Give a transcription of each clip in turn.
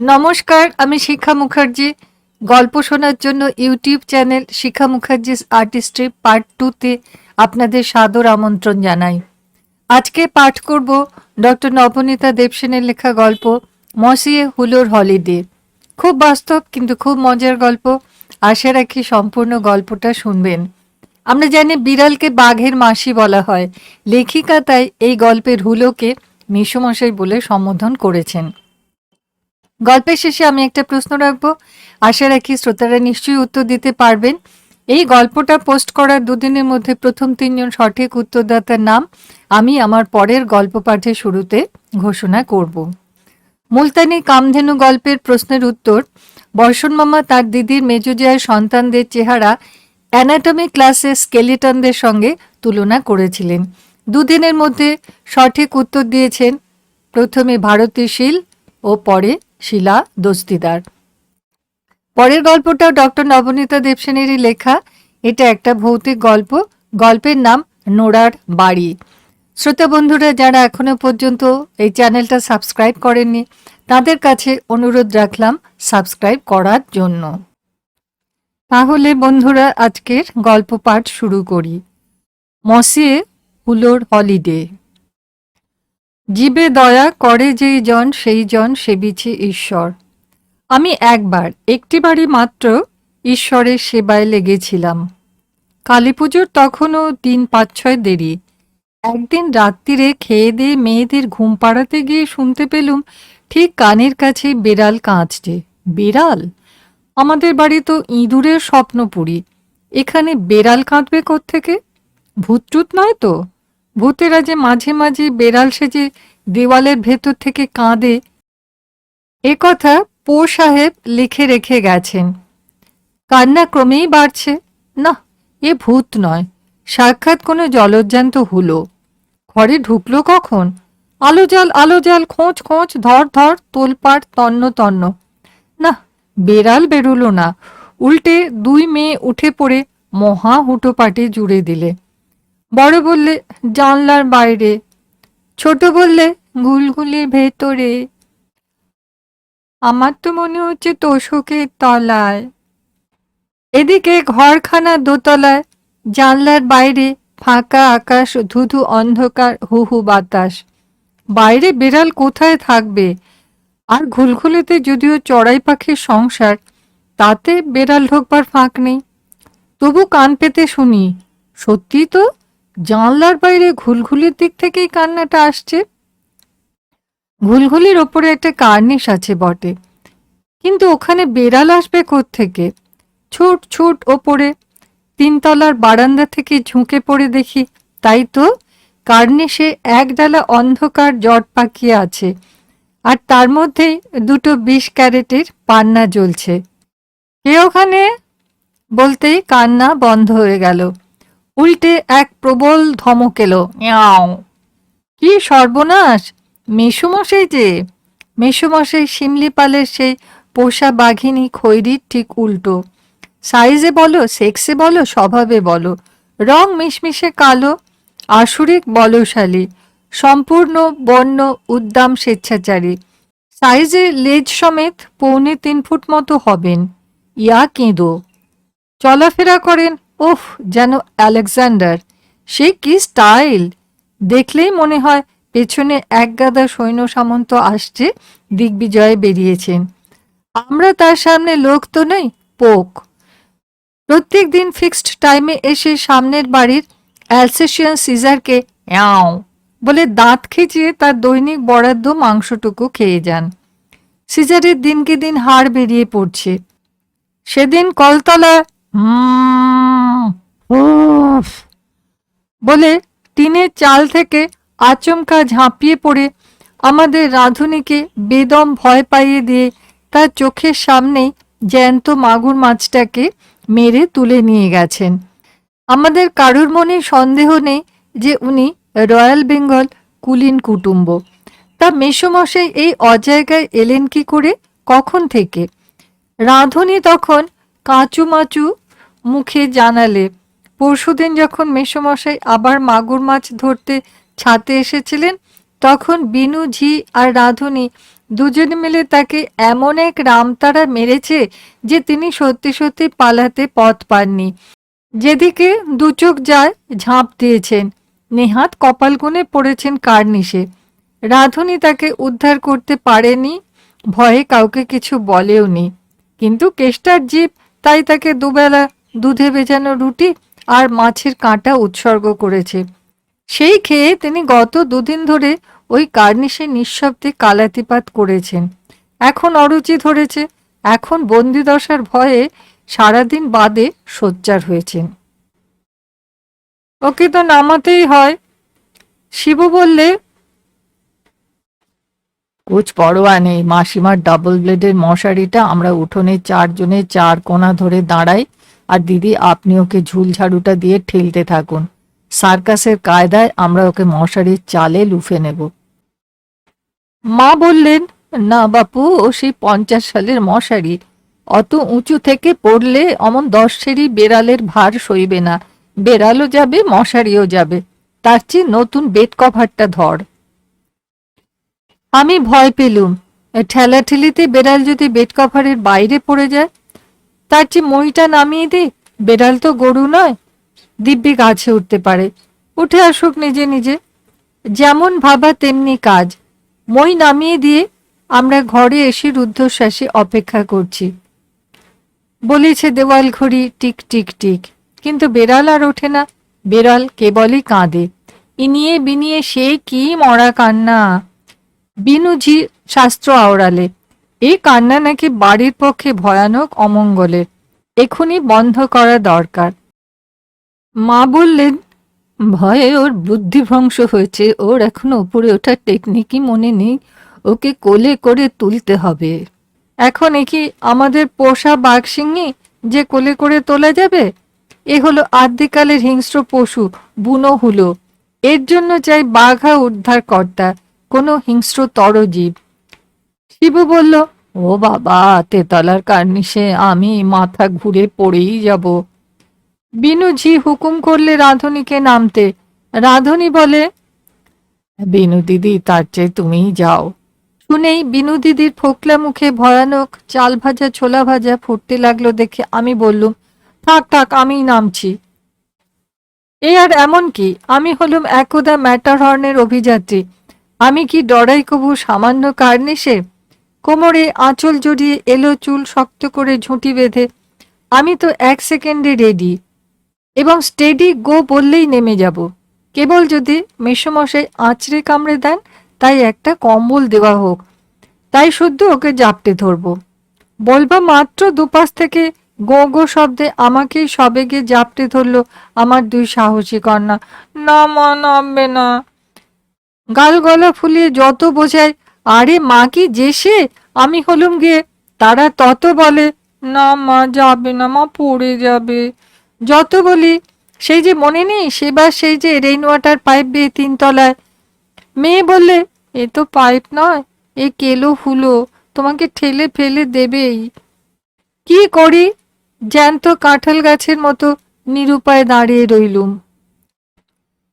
নমস্কার, আমি শিখা মুখার্জি। গল্প শোনার জন্য YouTube channel Shikha Mukherjee artistry part টুতে আপনাদের সাদর আমন্ত্রণ জানাই। আজকে পাঠ করব ডক্টর নবনীতা দেবসেনের লেখা গল্প মসিয়ে হুলোর হলিডে খুব বাস্তব কিন্তু খুব মজার গল্প। আশা রাখি সম্পূর্ণ গল্পটা শুনবেন। আমরা জানি বিড়ালকে বাঘের মাসি বলা হয়। লেখিকা তাই এই গল্পের হুলোকে মেসোমশাই বলে সম্বোধন করেছেন। গল্পের শেষে আমি একটা প্রশ্ন রাখব। আশা রাখি শ্রোতারা নিশ্চয়ই উত্তর দিতে পারবেন। এই গল্পটা পোস্ট করার দুদিনের মধ্যে প্রথম তিনজন সঠিক উত্তরদাতার নাম আমি আমার পরের গল্প পাঠের শুরুতে ঘোষণা করব। মুলতানি কামধেনু গল্পের প্রশ্নের উত্তর, বর্ষণ মামা তার দিদির মেজুজিয়ার সন্তানদের চেহারা অ্যানাটমি ক্লাসে স্কেলিটনদের সঙ্গে তুলনা করেছিলেন। দুদিনের মধ্যে সঠিক উত্তর দিয়েছেন প্রথমে ভারতী শীল ও পরে শিলা দস্তিদার। পরের গল্পটাও ডক্টর নবনীতা দেবসেনেরই লেখা। এটা একটা ভৌতিক গল্প। গল্পের নাম নোড়ার বাড়ি। শ্রোতা বন্ধুরা, যারা এখনও পর্যন্ত এই চ্যানেলটা সাবস্ক্রাইব করেননি, তাদের কাছে অনুরোধ রাখলাম সাবস্ক্রাইব করার জন্য। তাহলে বন্ধুরা, আজকের গল্প পাঠ শুরু করি। মসিয়ে হুলোর হলিডে। জীবে দয়া করে যেই জন, সেই জন সেবিছে ঈশ্বর। আমি একবার, একটিবারই মাত্র ঈশ্বরের সেবায় লেগেছিলাম। কালী পুজোর তখনও দিন পাঁচ ছয় দেরি। একদিন রাত্রিরে খেয়ে দিয়ে মেয়েদের ঘুম পাড়াতে গিয়ে শুনতে পেলুম, ঠিক কানের কাছে বেড়াল কাঁদছে। বেড়াল? আমাদের বাড়ি তো ইঁদুরের স্বপ্নপুরী। এখানে বেড়াল কাঁদবে থেকে ভূতটুত নয় তো? ভূতেরা যে মাঝে মাঝে বেড়াল সেজে দেওয়ালের ভেতর থেকে কাঁদে, এ কথা পো সাহেব লিখে রেখে গেছেন। কান্না ক্রমেই বাড়ছে। না, এ ভূত নয়, সাক্ষাৎ কোনো জলজ্জান্ত হুলো। ঘরে ঢুকলো কখন? আলো জাল আলো জাল খোঁজ খোঁজ ধর ধর, তোলপাড়, তন্ন তন্ন। না, বেড়াল বেরোলো না। উল্টে দুই মেয়ে উঠে পড়ে মহা হুটোপাটে জুড়ে দিলে। বড় বললে, জানলার বাইরে। ছোট বললে, গুলগুলির ভেতরে। আমার তো মনে হচ্ছে তোষকের তলায়। এদিকে ঘরখানা দোতলায়, জানলার বাইরে ফাঁকা আকাশ, ধুধু অন্ধকার হু হু বাতাস। বাইরে বিড়াল কোথায় থাকবে? আর ঘুলঘুলিতে যদিও চড়াই পাখির সংসার, তাতে বেড়াল ঢোকবার ফাঁক নেই। তবু কান পেতে শুনি সত্যি তো? জানলার বাইরে ঘুলঘুলির দিক থেকেই কান্নাটা আসছে। ঘুলঘুলির ওপরে একটা কার্নিশ আছে বটে। কিন্তু ওখানে বেড়াল আসবে থেকে ছোট ছোট ওপরে। তিনতলার বারান্দা থেকে ঝুঁকে পড়ে দেখি। তাই তো, কার্নিশে এক ডালা অন্ধকার জট পাকিয়ে আছে। আর তার মধ্যেই দুটো বিশ ক্যারেটের পান্না জ্বলছে। কে ওখানে? বলতেই কান্না বন্ধ হয়ে গেল। উল্টে এক প্রবল ধমক এলো। কি সর্বনাশ! মেসুমশাই যে, মেসুমশাই শিমলিপালের সেই পোষা বাঘিনী খৈরির ঠিক উল্টো। সাইজে বলো, সেক্সে বলো, স্বভাবে বলো। রং মিশমিশে কালো, আসুরিক বলশালী, সম্পূর্ণ বন্য উদ্দাম স্বেচ্ছাচারী। সাইজে লেজ সমেত পৌনে তিন ফুট মতো হবেন। ইয়া কেঁদো। চলাফেরা করেন ওহ যেন আলেকজান্ডার। সে কি স্টাইল? দেখলেই মনে হয় পেছনে এক গাদা সৈন্য সামন্ত আসছে, দিগ্বিজয়ে বেরিয়েছেন। আমরা তার সামনে লোক তো নেই, পোক। প্রত্যেক দিন ফিক্সড টাইমে এসে সামনের বাড়ির অ্যালসেশিয়ান সিজারকে অ্যাও বলে দাঁত খিচিয়ে তার দৈনিক বরাদ্দ মাংসটুকু খেয়ে যান। সিজারের দিনকে দিন হাড় বেরিয়ে পড়ছে। সেদিন কলতলা বলে টিনের চাল থেকে আচমকা ঝাঁপিয়ে পড়ে আমাদের রাঁধুনিকে বেদম ভয় পাইয়ে দিয়ে তার চোখের সামনেই জ্যান্ত মাগুর মাছটাকে মেরে তুলে নিয়ে গেছেন। আমাদের কারুর মনে সন্দেহ নেই যে উনি রয়্যাল বেঙ্গল কুলিন কুটুম্ব। তা মেসমশাই এই অজায়গায় এলেন কি করে? কখন থেকে? রাঁধুনি তখন কাঁচুমাচু মুখে জানালে, পরশুদিন যখন মেসমশাই আবার মাগুর মাছ ধরতে ছাতে এসেছিলেন, তখন বিনু, ঝি আর রাঁধুনি দুজন মিলে তাকে এমন এক রামতারা মেরেছে যে তিনি সত্যি সত্যি পালাতে পথ পাননি। যেদিকে দু চোখ যায়, ঝাঁপ দিয়েছেন। নেহাত কপাল গুনে পড়েছেন কার্নিশে। রাধুনি তাকে উদ্ধার করতে পারেনি, ভয়ে কাউকে কিছু বলেওনি। কিন্তু কেষ্টার জীব তাই তাকে দুবেলা দুধে ভেজানো রুটি আর মাছের কাঁটা উৎসর্গ করেছে। সেই খেয়ে তিনি গত দুদিন ধরে ওই কার্নিশে নিঃশব্দে কালাতিপাত করেছেন। এখন অরুচি ধরেছে, এখন বন্দিদশার ভয়ে সারাদিন বাদে সোচ্চার হয়েছেন। ওকে তো নামাতেই হয়। শিব বললে, কুচ পরোয়া নেই, মাসিমার ডাবল ব্লেডের মশারিটা আমরা উঠোনে চারজনে চার কোণা ধরে দাঁড়াই আর দিদি, আপনি ওকে ঝুল ঝাড়ুটা দিয়ে ঠেলতে থাকুন। সার্কাসের কায়দায় আমরা ওকে মশারির চালে লুফে নেব। মা বললেন, না বাপু, ও সেই পঞ্চাশ সালের মশারি। অত উঁচু থেকে পড়লে অমন দশ সিঁড়ি বেড়ালের ভার সইবে না। বেড়ালও যাবে, মশারিও যাবে। তার চেয়ে নতুন বেড কভারটা ধর। আমি ভয় পেলুম। ঠেলাঠেলিতে বেড়াল যদি বেড কভারের বাইরে পড়ে যায় তার চেয়ে মইটা নামিয়ে দে, বেড়াল তো গরু নয়। দিব্যি গাছে উঠতে পারে। উঠে আসুক নিজে নিজে। যেমন ভাবা তেমনি কাজ। মই নামিয়ে দিয়ে আমরা ঘরে এসে রুদ্ধশ্বাসে অপেক্ষা করছি। বলেছে দেওয়াল ঘড়ি টিক টিক টিক। কিন্তু বেড়াল আর ওঠে না। বেড়াল কেবলই কাঁদে। ইনিয়ে বিনিয়ে সে কি মরা কান্না। বিনুজি শাস্ত্র আওড়ালে। এই কান্না নাকি বাড়ির পক্ষে ভয়ানক, অমঙ্গলের। এখনই বন্ধ করা দরকার। মা বললেন, ভয়ে ওর বুদ্ধিভ্রংশ হয়েছে। ওর এখন উপরে ওঠার টেকনিকই মনে নেই। ওকে কোলে করে তুলতে হবে। এখন কি আমাদের পোষা বাঘ সিংহি যে কোলে করে তোলা যাবে? এ হলো আদ্যিকালের হিংস্র পশু, বুনো হুলো। এর জন্য চাই বাঘা উদ্ধার কর্তা কোনো হিংস্র তরজীব। শিবু বলল, ও বাবা, তেতলার কার্নিশে আমি মাথা ঘুরে পড়েই যাব। বিনুজি হুকুম করলে রাধুনিকে নামতে। রাধুনি বলে, বিনু দিদি, তার চেয়ে তুমিই যাও। শুনেই বিনু দিদির ফোকলা মুখে ভয়ানক চাল ভাজা, ছোলা ভাজা ফুটতে লাগল দেখে আমি বললুম, থাক থাক, আমিই নামছি। এ আর এমন কি? আমি হলুম একদা ম্যাটার হর্নের অভিযাত্রী। আমি কি ডরাই কবু সামান্য কার্নিশে? কোমরে আঁচল জড়িয়ে এলো চুল শক্ত করে ঝুঁটি বেঁধে। আমি তো এক সেকেন্ডে রেডি এবং স্টেডি গো বললেই নেমে যাব। কেবল যদি মেসমশাই আঁচড়ে কামড়ে দেন, তাই একটা কম্বল দেওয়া হোক। তাই শুদ্ধ ওকে জাপটে ধরবো। বলবা মাত্র দুপাশ থেকে গো গো শব্দে আমাকেই সবেগে জাপটে ধরলো আমার দুই সাহসী কন্যা। না মা, নামবে না। গাল গলা ফুলিয়ে যত বোঝায় আরে মা কি যেসে আমি হলুম গে। তারা তত বলে, না মা, যাবে না মা, পড়ে যাবে। যত বলি, সেই যে মনে নেই সেবার সেই যে রেইন ওয়াটার পাইপ বেয়ে তিনতলায়। মেয়ে বললে, এ তো পাইপ নয়, এ কেলো হুলো, তোমাকে ঠেলে ফেলে দেবেই। কি করি? জ্যান্ত কাঁঠাল গাছের মতো নিরুপায় দাঁড়িয়ে রইলুম।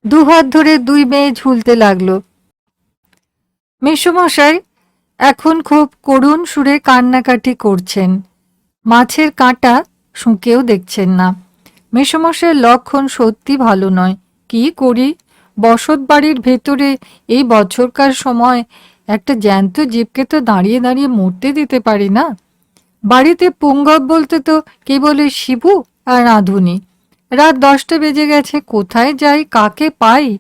দুহাত ধরে দুই মেয়ে ঝুলতে লাগল। মেসোমশাই এখন খুব করুণ সুরে কান্নাকাটি করছেন। মাছের কাঁটা শুঁকেও দেখছেন না। মেসোমশাইয়ের লক্ষণ সত্যি ভালো নয়। কি করি? বসত বাড়ির ভেতরে এই বছরকার সময় একটা জ্যান্ত জীবকে তো দাঁড়িয়ে দাঁড়িয়ে মরতে দিতে পারি না? বাড়িতে পুঙ্গব বলতে তো কেবলই শিবু আর রাঁধুনি। রাত দশটা বেজে গেছে, কোথায় যাই, কাকে পাই?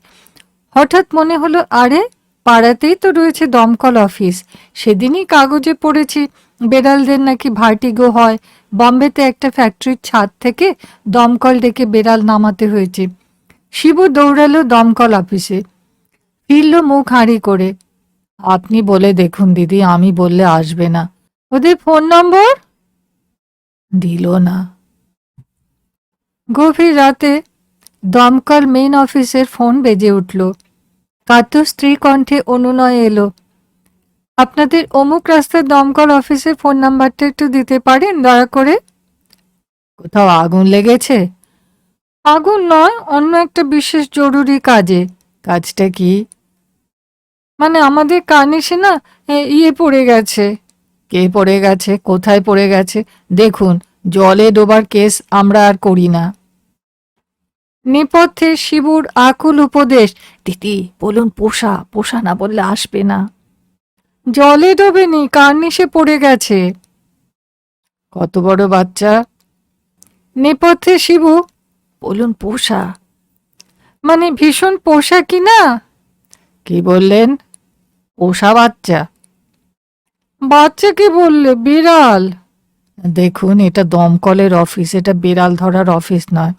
হঠাৎ মনে হলো, আরে পাড়াতেই তো রয়েছে দমকল অফিস। সেদিনই কাগজে পড়েছি, বেড়ালদের নাকি ভার্টিগো হয়। বম্বেতে একটা ফ্যাক্টরির ছাদ থেকে দমকল ডেকে বেড়াল নামাতে হয়েছে। শিবু দৌড়ালো দমকল অফিসে। ফিরল মুখ হাঁড়ি করে। আপনি বলে দেখুন দিদি, আমি বললে আসবে না। ওদের ফোন নম্বর? দিল না। গভীর রাতে দমকল মেন অফিসের ফোন বেজে উঠল। কাতর স্ত্রী কণ্ঠে অনুনয় এলো। আপনাদের অমুক রাস্তার দমকল অফিসে ফোন নাম্বারটা একটু দিতে পারেন দয়া করে? কোথাও আগুন লেগেছে? আগুন নয় অন্য একটা বিশেষ জরুরি কাজে। কাজটা কি? মানে আমাদের কানে সে না ইয়ে পড়ে গেছে। কে পড়ে গেছে? কোথায় পড়ে গেছে? দেখুন জলে ডোবার কেস আমরা আর করি না। নেপথ্যে শিবুর আকুল উপদেশ, দিদি, বলুন পোষা পোষা না বললে আসবে না। জলে ডোবেনি কার কার্নিশে পড়ে গেছে। কত বড় বাচ্চা? নেপথ্যে শিবু, বলুন পোষা। মানে ভীষণ পোষা কি না? কি বললেন? পোষা বাচ্চা। বাচ্চা কি বললে? বিড়াল? দেখুন, এটা দমকলের অফিস, এটা বিড়াল ধরার অফিস নয়।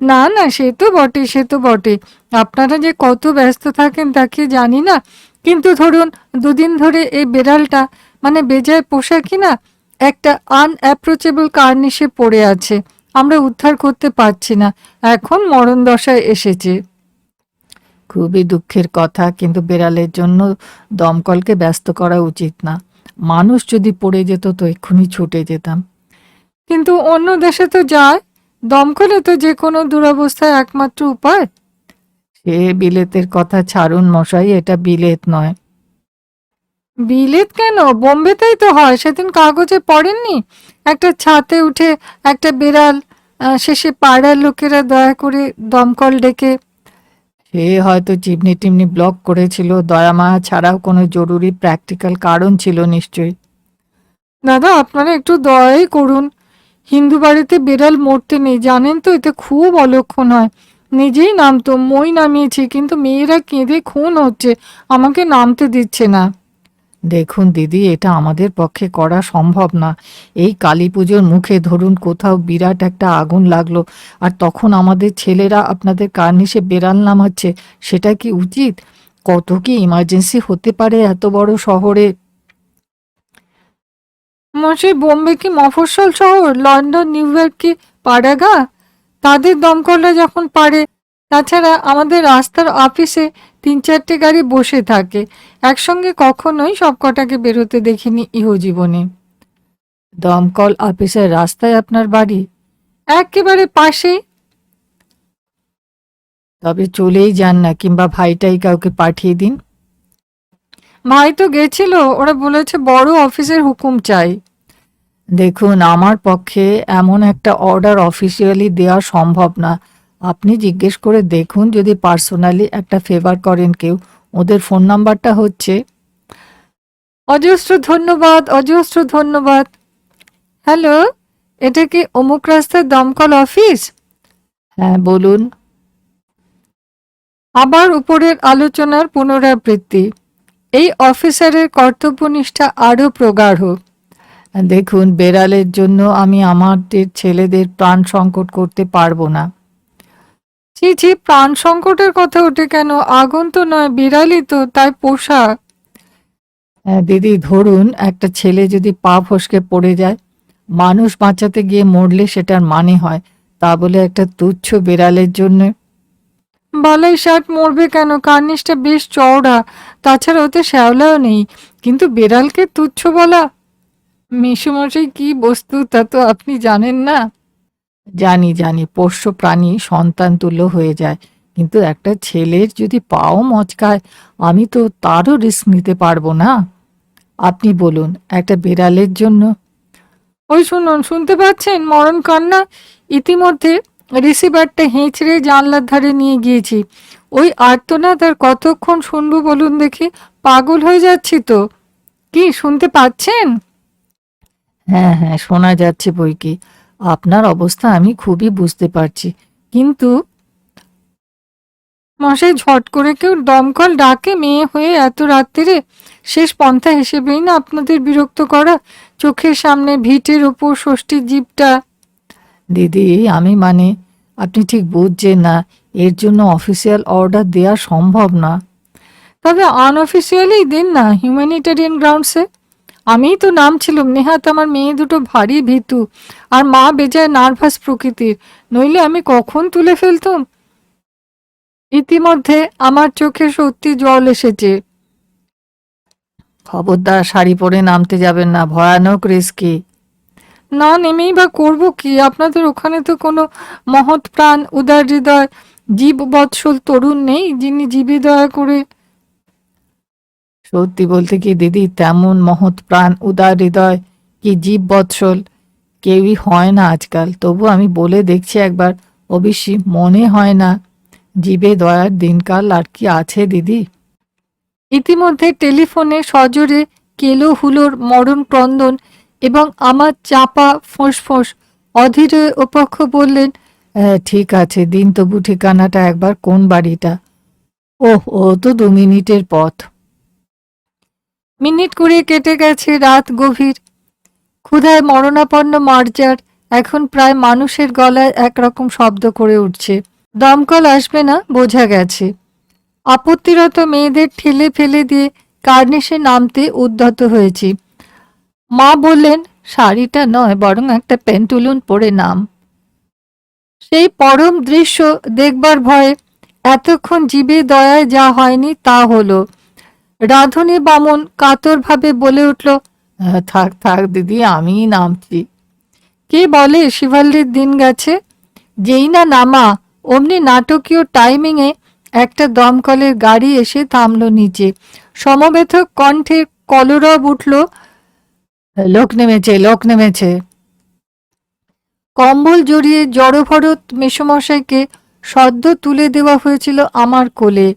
না না সে তো বটে সে তো বটে। আপনারা যে কত ব্যস্ত থাকেন তা কি জানি না। কিন্তু ধরুন দুদিন ধরে এই বিড়ালটা মানে বেজায় পোষা কিনা একটা আনঅ্যাপ্রোচেবল কার্নিশে পড়ে আছে। আমরা উদ্ধার করতে পারছি না। এখন মরণ দশায় এসেছে। খুবই দুঃখের কথা কিন্তু বেড়ালের জন্য দমকলকে ব্যস্ত করা উচিত না। মানুষ যদি পড়ে যেত তো এক্ষুনি ছুটে যেতাম। কিন্তু অন্য দেশে তো যায়। দমকলে তো যে কোনো দুরবস্থায় একমাত্র উপায়। সে বিলেতের কথা ছাড়ুন মশাই এটা বিলেত নয়। বিলেত কেন? বোম্বেতেই তো হয় সেদিন কাগজে পড়েননি? একটা ছাতে উঠে একটা বিড়াল শেষে পাড়ার লোকেরা দয়া করে দমকল ডেকে। সে হয়তো চিমনি টিমনি ব্লক করেছিল দয়ামায়া ছাড়াও কোনো জরুরি প্র্যাকটিক্যাল কারণ ছিল নিশ্চয়ই। দাদা আপনারা একটু দয়াই করুন। হিন্দু বাড়িতে বিড়াল মরতে নেই, জানেন তো, এতে খুব অলক্ষণ হয়। নিজেই নামতো মই নামিয়েছি, কিন্তু মেয়েরা কেঁদে খুন হচ্ছে, আমাকে নামতে দিচ্ছে না। দেখুন দিদি, এটা আমাদের পক্ষে করা সম্ভব না। এই কালী পুজোর মুখে ধরুন কোথাও বিরাট একটা আগুন লাগল, আর তখন আমাদের ছেলেরা আপনাদের কার্নিশে বেড়াল নামাচ্ছে, সেটা কি উচিত? কত কি ইমার্জেন্সি হতে পারে এত বড় শহরে? মশাই, বোম্বে কি মফস্বল শহর? লন্ডন, নিউ ইয়র্ক কি পাড়াগা? তাদের দমকলরা যখন পারে তাছাড়া আমাদের রাস্তার অফিসে তিন চারটে গাড়ি বসে থাকে। একসঙ্গে কখনোই সব কটাকে বেরোতে দেখিনি ইহজীবনে দমকল অফিসের রাস্তায় আপনার বাড়ি? একেবারে পাশেই। তবে চলেই যান না, কিংবা ভাইটাই কাউকে পাঠিয়ে দিন। ভাই তো গেছিল ওরা বলেছে বড় অফিসের হুকুম চাই। দেখুন আমার পক্ষে এমন একটা অর্ডার অফিসিয়ালি দেওয়া সম্ভব না। আপনি জিজ্ঞেস করে দেখুন যদি পার্সোনালি একটা ফেভার করেন কেউ। ওদের ফোন নাম্বারটা হচ্ছে অজস্র ধন্যবাদ অজস্র ধন্যবাদ। হ্যালো এটা কি অমুক রাস্তার দমকল অফিস? হ্যাঁ বলুন। আবার উপরের আলোচনার পুনরাবৃত্তি। এই অফিসারের কর্তব্যনিষ্ঠা আরও প্রগাঢ়। দেখুন বেড়ালের জন্য আমি আমাদের ছেলেদের প্রাণ সংকট করতে পারব না। ছি ছি প্রাণ সংকটের কথা ওঠে কেন? আগুন তো নয় বিড়ালই তো তাই পোষা হ্যাঁ, দিদি ধরুন একটা ছেলে যদি পা ফসকে পড়ে যায় মানুষ বাঁচাতে গিয়ে মরলে সেটার মানে হয়। তা বলে একটা তুচ্ছ বিড়ালের জন্য বালাই শার্ট মরবে কেন? কার্নিশটা বেশ চওড়া। তাছাড়া ওতে শ্যাওলাও নেই। কিন্তু বেড়ালকে তুচ্ছ বলা? মেসুমশাই কি বস্তু তা তো আপনি জানেন না। জানি জানি পোষ্য প্রাণী সন্তান তুল্য হয়ে যায়। কিন্তু একটা ছেলের যদি পাও মচকায় আমি তো তারও রিস্ক নিতে পারব না। আপনি বলুন একটা বিড়ালের জন্য? ওই শুনুন শুনতে পাচ্ছেন? মরণ কান্না? ইতিমধ্যে রিসিভারটা হেঁচড়ে জানলার ধারে নিয়ে গিয়েছি। ওই আর্তনাদ আর কতক্ষণ শুনব বলুন দেখি? পাগল হয়ে যাচ্ছি তো। কি শুনতে পাচ্ছেন? হ্যাঁ হ্যাঁ শোনা যাচ্ছে বই কি আপনার অবস্থা আমি খুবই বুঝতে পারছি। কিন্তু মশাই ঝট করে কেউ দমকল ডাকে মেয়ে হয়ে এত রাত্রিরে শেষ পন্থা হিসেবেই না আপনাদের বিরক্ত করা? চোখের সামনে ভিটের ওপর ষষ্ঠীর জীবটা দিদি, আমি মানে আপনি ঠিক বুঝছেন না, এর জন্য অফিসিয়াল অর্ডার দেওয়া সম্ভব না। তবে আনঅফিসিয়ালি দিন না হিউম্যানিটেরিয়ান গ্রাউন্ডসে আমিই তো নাম ছিলাম, নেহাত আমার মেয়ে দুটো ভারী ভীতু, আর মা বেজায় নার্ভাস প্রকৃতির, নইলে আমি কখন তুলে ফেলতাম? ইতিমধ্যে আমার চোখে সত্যি জল এসেছে। খবরদার শাড়ি পরে নামতে যাবেন না, ভয়ানক রিস্কি না নেমেই বা করব কি? আপনাদের ওখানে তো কোনো মহৎ প্রাণ উদার হৃদয় জীব বৎসল তরুণ নেই যিনি জীবে দয়া করে সত্যি বলতে কি দিদি তেমন মহৎ প্রাণ উদার হৃদয় কি জীব বৎসল কেউই হয় না আজকাল। তবু আমি বলে দেখছি একবার অবশ্যই মনে হয় না জীবে দয়ার দিনকাল আর কি আছে দিদি। ইতিমধ্যে টেলিফোনে সজোরে কেলো হুলোর মরণ ক্রন্দন এবং আমার চাপা ফোঁস অধীর ওপক্ষ বললেন "হ্যাঁ, ঠিক আছে দিন তবু ঠিকানাটা একবার কোন বাড়িটা? ওহ ও তো দু মিনিটের পথ। মিনিট কুড়ি কেটে গেছে রাত গভীর। ক্ষুধায় মরণাপন্ন মার্জার এখন প্রায় মানুষের গলায় একরকম শব্দ করে উঠছে। দমকল আসবে না বোঝা গেছে। আপত্তিরত মেয়েদের ঠেলে ফেলে দিয়ে কার্নিশে নামতে উদ্যত হয়েছি। মা বললেন, শাড়িটা নয়, বরং একটা পেন্টুলুন পরে নাম। সেই পরম দৃশ্য দেখবার ভয়ে এতক্ষণ জীবে দয়ায় যা হয়নি তা হলো। রাধুনী বামন কাতরভাবে বলে উঠল, থাক থাক দিদি, আমিই নামছি। কে বলে শিবাল্লির দিন গেছে? যেই না নামা, অমনি নাটকীয় টাইমিংয়ে একটা দমকলের গাড়ি এসে থামল নিচে। সমবেত কণ্ঠে কলরব উঠল লোক নেমেছে লোক নেমেছে কম্বল জড়িয়ে জড়ভরত মেসমশাইকে সদ্য তুলে দেওয়া হয়েছিল আমার কোলে।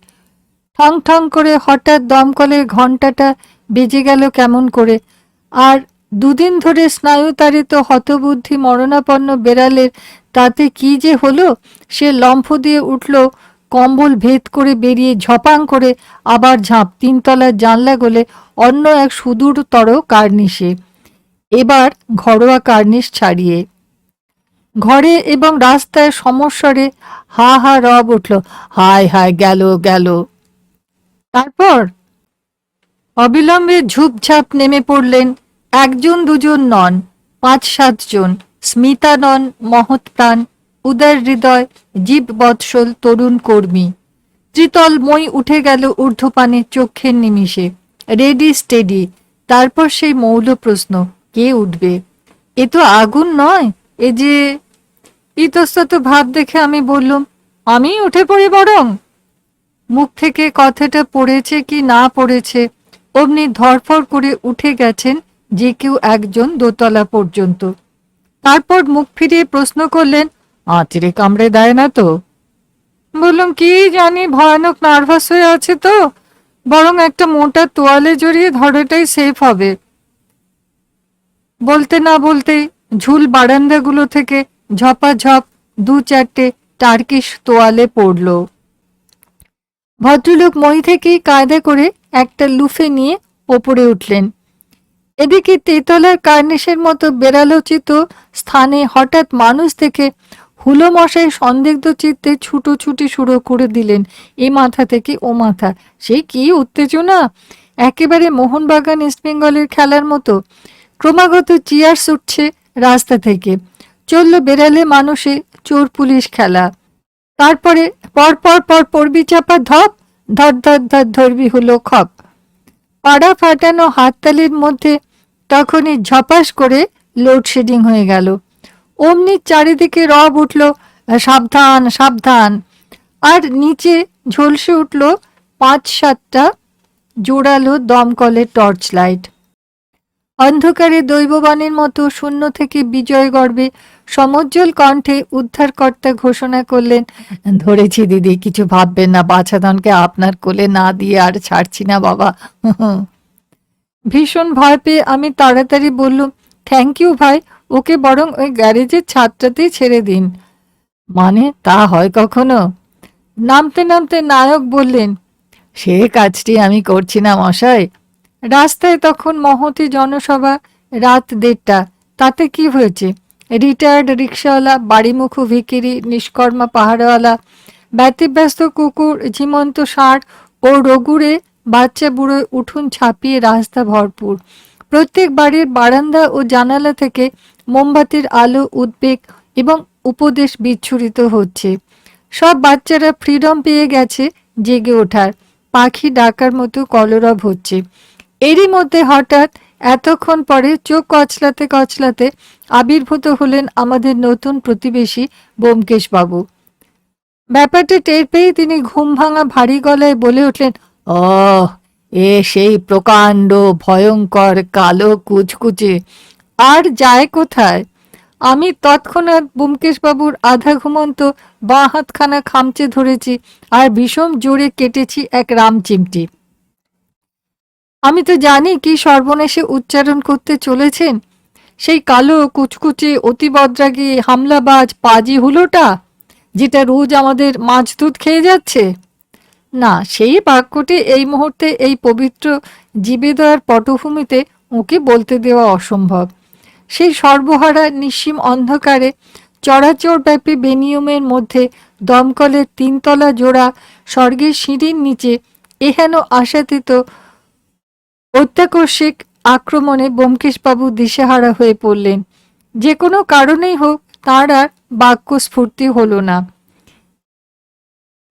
ঠং ঠং করে হঠাৎ দমকলের ঘন্টাটা বেজে গেল কেমন করে। আর দুদিন ধরে স্নায়ুতাড়িত হতবুদ্ধি মরণাপন্ন বেড়ালের তাতে কি যে হলো, সে লম্ফ দিয়ে উঠল, কম্বল ভেদ করে বেরিয়ে ঝপাং করে আবার ঝাঁপ, তিনতলার জানলা গলে অন্য এক সুদূরতর কার্নিশে। এবার ঘরোয়া কার্নিশ ছাড়িয়ে। ঘরে এবং রাস্তায় সমস্বরে হা হা রব উঠল, হায় হায় গেল গেল। তারপর অবিলম্বে ঝুপঝাপ নেমে পড়লেন একজন দুজন নন, পাঁচ সাতজন। স্মিতা নন, মহৎ প্রাণ উদার হৃদয়, জীব বৎসল, তরুণ কর্মী। ত্রিতল মই উঠে গেল ঊর্ধ্বপানে চক্ষের নিমিষে। রেডি, স্টেডি, তারপর সেই মৌল প্রশ্ন। কে উঠবে? এ তো আগুন নয়। এ যে ইতস্তত ভাব দেখে আমি বললুম, আমি উঠে পড়ি বরং? মুখ থেকে কথাটা পড়েছে কি না পড়েছে, অমনি ধরফর করে উঠে গেছেন যে কেউ একজন দোতলা পর্যন্ত। তারপর মুখ ফিরিয়ে প্রশ্ন করলেন, আঁচড়ে কামড়ে দেয় না তো? বললাম, কি জানি, ভয়ানক নার্ভাস হয়ে আছে তো। বরং একটা মোটা তোয়ালে জড়িয়ে ধরাটাই সেফ হবে। বলতে না বলতেই ঝুল বারান্দাগুলো থেকে ঝপাঝপ দু চারটে টার্কিশ তোয়ালে পড়ল। ভদ্রলোক মই থেকেই কায়দা করে একটা লুফে নিয়ে ওপরে উঠলেন। এদিকে তেতলার কার্নিশের মতো বেড়ালোচিত স্থানে হঠাৎ মানুষ দেখে হুলো মশাই সন্দিগ্ধ চিত্তে ছুটোছুটি শুরু করে দিলেন। এ মাথা থেকে ও মাথা। সে কি উত্তেজনা? একেবারে মোহনবাগান ইস্টবেঙ্গলের খেলার মতো। ক্রমাগত চিয়ার্স উঠছে রাস্তা থেকে। চলল বেড়ালে মানুষে চোর পুলিশ খেলা। তারপরে পর পর পর পড়বি চাপা ধপ, ধর ধর ধর ধরবি হলো খপ। পাড়া ফাটানো হাততালির মধ্যে তখনই ঝপাস করে লোডশেডিং হয়ে গেল। অমনি চারিদিকে রব উঠল, সাবধান সাবধান। আর নিচে ঝলসে উঠল পাঁচ সাতটা জোড়ালো দমকলের টর্চ লাইট অন্ধকারে দৈববাণীর মতো শূন্য থেকে বিজয় গর্বে সমজ্জ্বল কণ্ঠে উদ্ধারকর্তা ঘোষণা করলেন, ধরেছি দিদি, কিছু ভাববেন না, বাছাধনকে আপনার কোলে না দিয়ে আর ছাড়ছি না, বাবা। ভীষণ ভয় পেয়ে আমি তাড়াতাড়ি বললুম, থ্যাংক ইউ ভাই, ওকে বরং ওই গ্যারেজের ছাদটাতেই ছেড়ে দিন। মানে তা হয় কখনো? নামতে নামতে নায়ক বললেন, সে কাজটি আমি করছি না, মশাই। রাস্তায় তখন মহতি জনসভা রাত দেড়টা। তাতে কি হয়েছে? রিটায়ার্ড রিক্সাওয়ালা, বাড়িমুখো ভিকিরি, নিষ্কর্মা পাহাড়ওয়ালা, ব্যতিব্যস্ত কুকুর, ঝিমন্ত ষাঁড় ও রঘুরে বাচ্চা বুড়োয় উঠুন ছাপিয়ে রাস্তা ভরপুর। প্রত্যেক বাড়ির বারান্দা ও জানালা থেকে মোমবাতির আলো, উদ্বেগ এবং উপদেশ বিচ্ছুরিত হচ্ছে। সব বাচ্চারা ফ্রিডম পেয়ে গেছে জেগে ওঠার। পাখি ডাকার মতো কলরব হচ্ছে। এরই মধ্যে হঠাৎ এতক্ষণ পরে চোখ কচলাতে কচলাতে আবির্ভূত হলেন আমাদের নতুন প্রতিবেশী বোমকেশ বাবু ব্যাপারটা টের পেয়ে তিনি ঘুম ভাঙা ভারী গলায় বলে উঠলেন ও এ সেই প্রকাণ্ড, ভয়ঙ্কর, কালো কুচকুচে। আর যায় কোথায়? আমি তৎক্ষণাৎ ব্যোমকেশবাবুর আধা ঘুমন্ত বাঁ হাতখানা খামচে ধরেছি আর বিষম জোরে কেটেছি এক রাম চিমটি আমি তো জানি কি সর্বনেশে উচ্চারণ করতে চলেছেন। সেই কালো কুচকুচে অতি বদ্রাগী হামলাবাজ পাজি হুলোটা, যেটা রোজ আমাদের মাছ দুধ খেয়ে যাচ্ছে। না, সেই বাক্যটি এই মুহূর্তে এই পবিত্র জীবেদয়ার পটভূমিতে ওকে বলতে দেওয়া অসম্ভব। সেই সর্বহারা নিঃসীম অন্ধকারে চরাচর ব্যাপী বেনিয়মের মধ্যে দমকলের তিনতলা জোড়া স্বর্গের সিঁড়ির নিচে এহেন আশাতীত অত্যাকর্ষিক আক্রমণে ব্যোমকেশবাবু দিশেহারা হয়ে পড়লেন। যে কোনো কারণেই হোক তাঁর আর বাক্য স্ফূর্তি হলো না।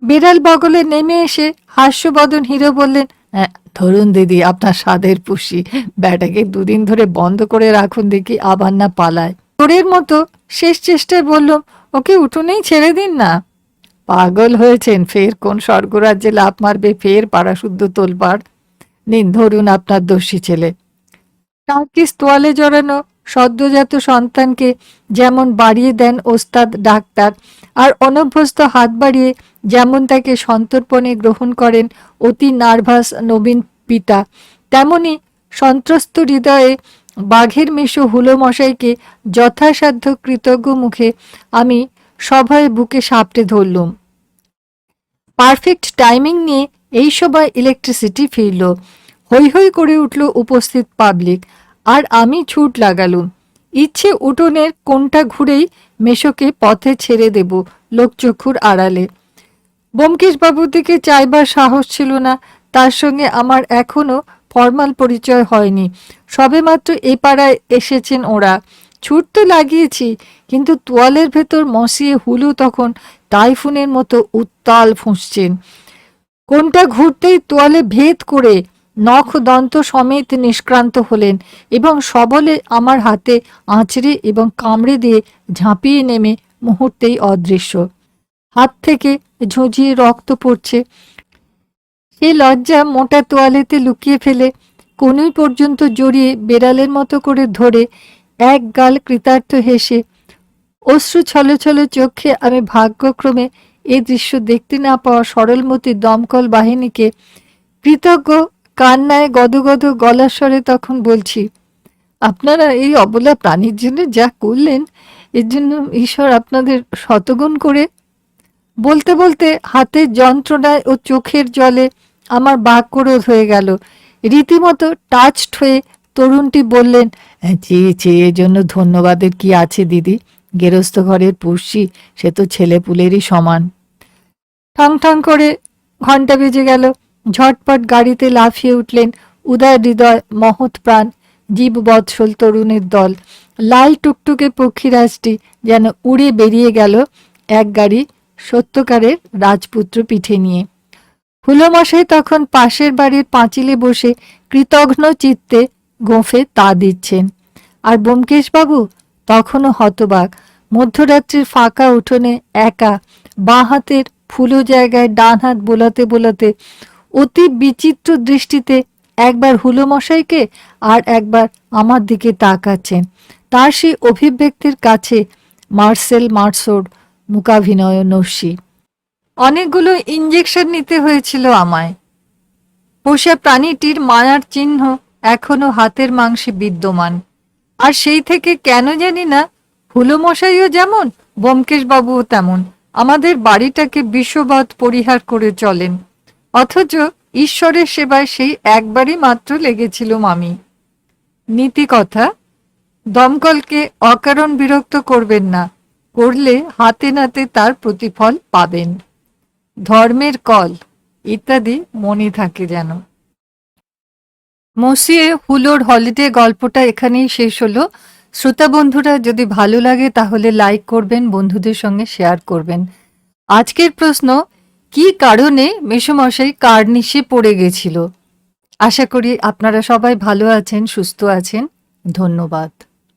বিড়াল বগলে নেমে এসে হাস্যবদন হিরো বললেন "হ্যাঁ, ধরুন দিদি আপনার স্বাদের পুষি। ব্যাটাকে দুদিন ধরে বন্ধ করে রাখুন দেখি আবার না পালায়। চোরের মতো শেষ চেষ্টায় বললাম ওকে উঠোনেই ছেড়ে দিন না। পাগল হয়েছেন ফের কোন স্বর্গরাজ্যে লাভ মারবে ফের পাড়াশুদ্ধ তোলপাড়। নিন, ধরুন আপনার দোষী ছেলে। টার্কিস তোয়ালে জড়ানো সদ্যজাত সন্তানকে যেমন বাড়িয়ে দেন ওস্তাদ ডাক্তার, আর অনভ্যস্ত হাত বাড়িয়ে যেমন তাকে সন্তর্পণে গ্রহণ করেন অতি নার্ভাস নবীন পিতা, তেমনি সন্ত্রস্ত হৃদয়ে বাঘের মেশো হুলো মশাইকে যথাসাধ্য কৃতজ্ঞ মুখে আমি সভায় বুকে সাপটে ধরলুম। পারফেক্ট টাইমিং নিয়ে এই সভায় ইলেকট্রিসিটি ফিরল। হৈ হৈ করে উঠল উপস্থিত পাবলিক আর আমি ছুট লাগালুম। ইচ্ছে উঠোনের কোনটা ঘুরেই মেশোকে পথে ছেড়ে দেব লোকচক্ষুর আড়ালে। ব্যোমকেশবাবুর দিকে চাইবার সাহস ছিল না। তার সঙ্গে আমার এখনও ফর্মাল পরিচয় হয়নি। সবেমাত্র এ পাড়ায় এসেছেন ওরা। ছুট তো লাগিয়েছি, কিন্তু তোয়ালের ভেতর মসিয়ে হুলু তখন টাইফুনের মতো উত্তাল ফুঁসছেন। কোনটা ঘুরতেই তোয়ালে ভেদ করে নখ দন্ত সমেত নিষ্ক্রান্ত হলেন এবং সবলে আমার হাতে আঁচড়ে এবং কামড়ে দিয়ে ঝাঁপিয়ে নেমে মুহূর্তেই অদৃশ্য। হাত থেকে ঝুঁঝিয়ে রক্ত পড়ছে। সে লজ্জা মোটা তোয়ালেতে লুকিয়ে ফেলে কোনই পর্যন্ত জড়িয়ে বেড়ালের মতো করে ধরে এক গাল কৃতার্থ হেসে, অশ্রু ছলে ছলে চোখে আমি ভাগ্যক্রমে এ দৃশ্য দেখতে না পাওয়া সরলমতি দমকল বাহিনীকে কৃতজ্ঞ কান্নায় গদগদ গলার স্বরে তখন বলছি, আপনারা এই অবলা প্রাণীর জন্য যা করলেন, এর জন্য ঈশ্বর আপনাদের শতগুণ করে। বলতে বলতে হাতের যন্ত্রণায় ও চোখের জলে আমার বাক্যরোধ হয়ে গেল। রীতিমতো টাচড হয়ে তরুণটি বললেন চেয়ে চেয়ে এর জন্য ধন্যবাদের কি আছে দিদি? গেরস্থ ঘরের পুষি সে তো ছেলে পুলেরই সমান। ঠং ঠং করে ঘণ্টা বেজে গেল। ঝটপট গাড়িতে লাফিয়ে উঠলেন উদয় হৃদয় মহৎ প্রাণ, জীব বৎসল তরুণের দল। লাল টুকটুকে পক্ষীরাজটি যেন উড়ে বেরিয়ে গেল এক গাড়ি সত্যকারের রাজপুত্র পিঠে নিয়ে। হুলোমশাই তখন পাশের বাড়ির পাঁচিলে বসে কৃতঘ্ন চিত্তে গোঁফে তা দিচ্ছেন। আর ব্যোমকেশবাবু তখনও হতবাক। মধ্যরাত্রির ফাঁকা উঠোনে একা, বাঁ হাতের ফুলো জায়গায় ডান হাত বোলাতে বোলাতে অতি বিচিত্র দৃষ্টিতে একবার হুলো মশাইকে আর একবার আমার দিকে তাকাচ্ছেন। তার সেই অভিব্যক্তির কাছে মার্সেল মার্সোর মূকাভিনয় নস্যি। অনেকগুলো ইঞ্জেকশন নিতে হয়েছিল আমায়। পোষা প্রাণীটির মায়ার চিহ্ন এখনও হাতের মাংসে বিদ্যমান। আর সেই থেকে কেন জানি না হুলো মশাইও যেমন, ব্যোমকেশবাবুও তেমন। আমাদের বাড়িটাকে বিশ্ববাদ পরিহার করে চলেন। অথচ ঈশ্বরের সেবায় সেই একবারই মাত্র লেগেছিলুম আমি। নীতি কথা দমকলকে অকারণ বিরক্ত করবেন না, করলে হাতে নাতে তার প্রতিফল পাবেন। ধর্মের কল, ইত্যাদি মনে থাকে যেন। মসিয়ে হুলোর হলিডে গল্পটা এখানেই শেষ হলো। শ্রোতা বন্ধুরা, যদি ভালো লাগে তাহলে লাইক করবেন, বন্ধুদের সঙ্গে শেয়ার করবেন। আজকের প্রশ্ন, কি কারণে মেসমশাই কার্নিশে পড়ে গেছিল? আশা করি আপনারা সবাই ভালো আছেন, সুস্থ আছেন। ধন্যবাদ।